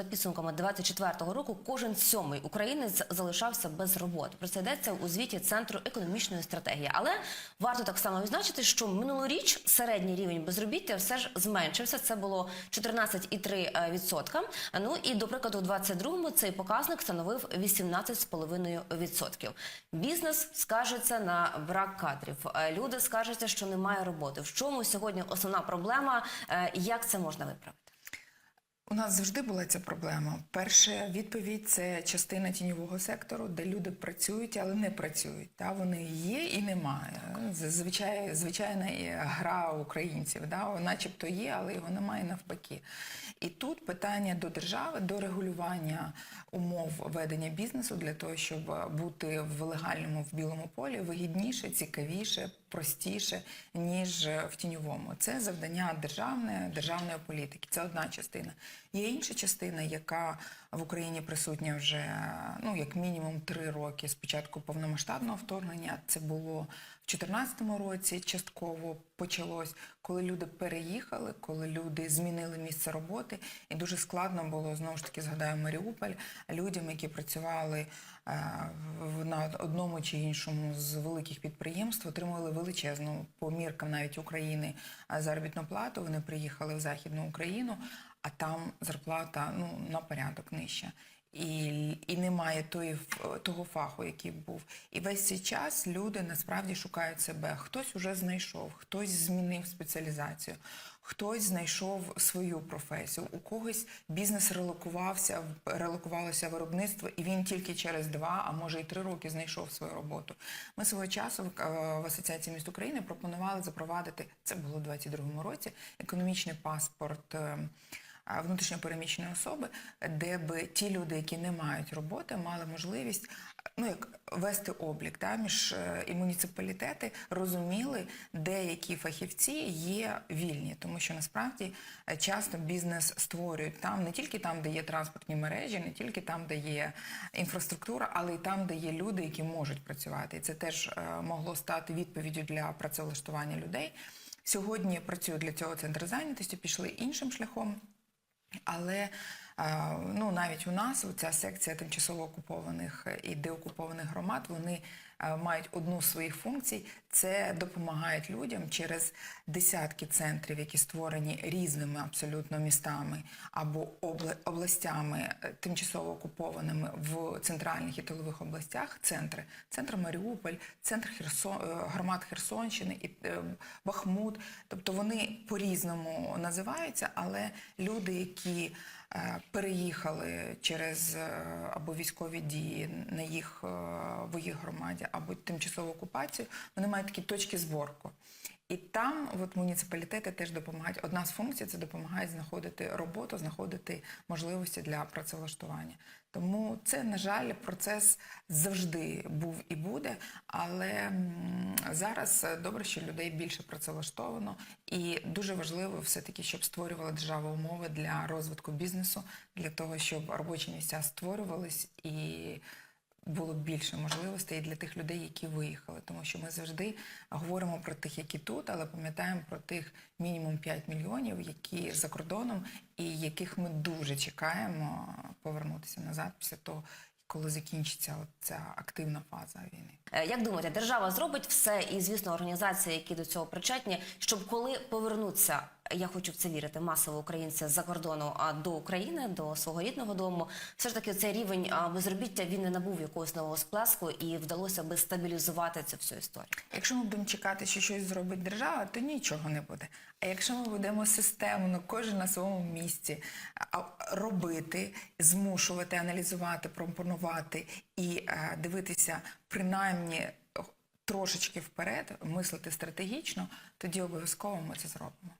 за підсумками 24-го року кожен сьомий українець залишався без роботи. Про це йдеться у звіті Центру економічної стратегії. Але варто так само відзначити, що минулоріч середній рівень безробіття все ж зменшився. Це було 14,3%. Ну і до прикладу, у 22-му цей показник становив 18,5%. Бізнес скаржиться на брак кадрів. Е, Люди скаржаться, що немає роботи. В чому сьогодні основна проблема? Е, Як це можна виправити? У нас завжди була ця проблема. Перша відповідь це частина тіньового сектору, де люди працюють, але не працюють. Та вони є і немає. Зазвичай звичайна е, гра українців, да, начебто є, але його немає навпаки. І тут питання до держави, до регулювання умов ведення бізнесу для того, щоб бути в легальному в білому полі вигідніше, цікавіше, простіше ніж в тіньовому. Це завдання державної державної політики. Це одна частина. Є інша частина, яка в Україні присутня вже ну як мінімум три роки з початку повномасштабного вторгнення. Це було в 2014 році. Частково почалось, коли люди переїхали, коли люди змінили місце роботи, і дуже складно було знову ж таки згадаю Маріуполь людям, які працювали е, в- на одному чи іншому з великих підприємств, отримували величезну по міркам навіть України е, заробітну плату. Вони приїхали в Західну Україну, а там зарплата ну на порядок нижча. І, і немає тої, того фаху, який був. І весь цей час люди насправді шукають себе. Хтось уже знайшов, хтось змінив спеціалізацію, хтось знайшов свою професію, у когось бізнес релокувався, релокувалося виробництво, і він тільки через два, а може і три роки знайшов свою роботу. Ми свого часу в, е, Асоціації міст України пропонували запровадити це було у 2022 році. Економічний паспорт. А, внутрішньопереміщеної особи, де би ті люди, які не мають роботи, мали можливість ну як вести облік да, між е, і муніципалітети розуміли, де які фахівці є вільні, тому що насправді е, часто бізнес створюють там не тільки там, де є транспортні мережі, не тільки там, де є інфраструктура, але й там, де є люди, які можуть працювати. І це теж е, могло стати відповіддю для працевлаштування людей. Сьогодні працює для цього центр зайнятості, пішли іншим шляхом. Але ну, навіть у нас ця секція тимчасово окупованих і деокупованих громад вони мають одну з своїх функцій це допомагають людям через десятки центрів, які створені різними абсолютно містами або областями е, тимчасово окупованими в центральних і тилових областях. Центри, центр Маріуполь, центр Херсон, е, громад Херсонщини і е, Бахмут. Тобто вони по-різному називаються, але люди, які переїхали через або військові дії на їх в їх громаді, або тимчасову окупацію, вони мають такі точки зборку. І там от муніципалітети теж допомагають. Одна з функцій це допомагають знаходити роботу, знаходити можливості для працевлаштування. Тому це, на жаль, процес завжди був і буде. Але зараз добре, що людей більше працевлаштовано, і дуже важливо все-таки, щоб створювала держава умови для розвитку бізнесу, для того, щоб робочі місця створювались і було більше можливостей для тих людей, які виїхали, тому що ми завжди говоримо про тих, які тут, але пам'ятаємо про тих мінімум 5 мільйонів, які за кордоном, і яких ми дуже чекаємо повернутися назад після того, коли закінчиться ця активна фаза війни. Е, Як думаєте, держава зробить все, і звісно, організації, які до цього причетні, щоб коли повернуться, я хочу в це вірити, масово українці з-за кордону до України, до свого рідного дому, все ж таки цей рівень безробіття він не набув якогось нового сплеску і вдалося би стабілізувати цю всю історію. Якщо ми будемо чекати, що щось зробить держава, то нічого не буде. А якщо ми будемо системно, кожен на своєму місці робити, змушувати, аналізувати, пропонувати і е, дивитися принаймні трошечки вперед, мислити стратегічно, тоді обов'язково ми це зробимо.